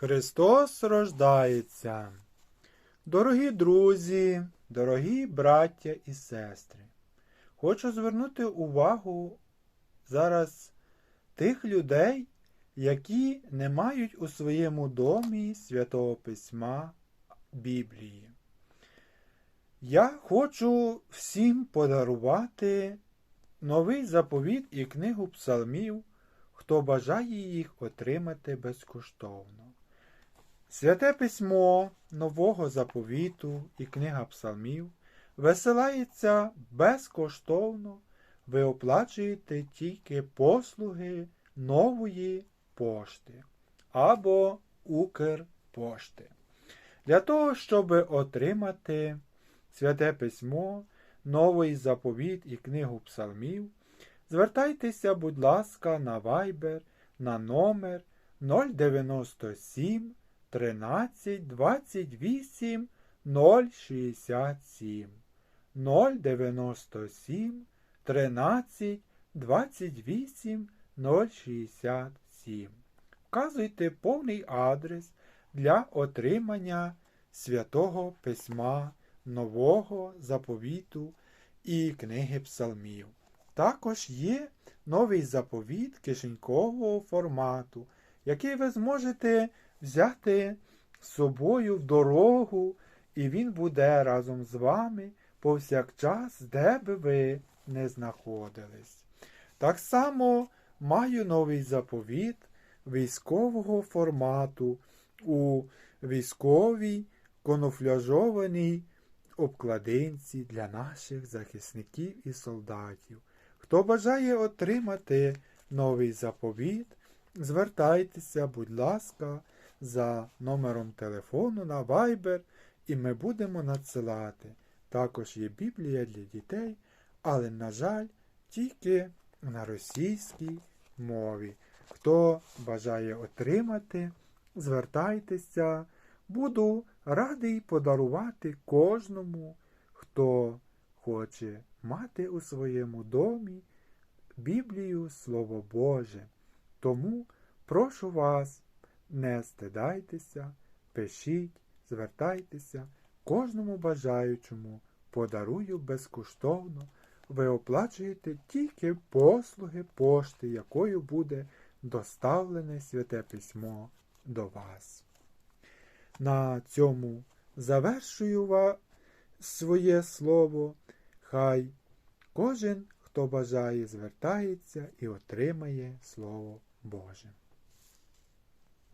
Христос рождається. Дорогі друзі, дорогі браття і сестри, хочу звернути увагу зараз тих людей, які не мають у своєму домі святого письма Біблії. Я хочу всім подарувати новий заповіт і книгу псалмів, хто бажає їх отримати безкоштовно. Святе письмо нового заповіту і книга псалмів висилається безкоштовно, ви оплачуєте тільки послуги нової пошти або Укрпошти. Для того, щоб отримати святе письмо, новий заповіт і книгу псалмів, звертайтеся, будь ласка, на Viber на номер 097 13 28 067 097 13 28 067. Вказуйте повний адрес для отримання святого письма нового заповіту і книги псалмів. Також є новий заповіт кишенькового формату, який ви зможете взяти з собою в дорогу, і він буде разом з вами повсякчас, де би ви не знаходились. Так само маю новий заповіт військового формату у військовій конофляжованій обкладинці для наших захисників і солдатів. Хто бажає отримати новий заповіт, звертайтеся, будь ласка, за номером телефону на Viber, і ми будемо надсилати. Також є Біблія для дітей, але, на жаль, тільки на російській мові. Хто бажає отримати, звертайтеся, буду радий подарувати кожному, хто хоче мати у своєму домі Біблію Слово Боже. Тому прошу вас, не стидайтеся, пишіть, звертайтеся, кожному бажаючому подарую безкоштовно. Ви оплачуєте тільки послуги пошти, якою буде доставлене святе письмо до вас. На цьому завершую ва- своє слово. Хай кожен, хто бажає, звертається і отримає Слово Боже.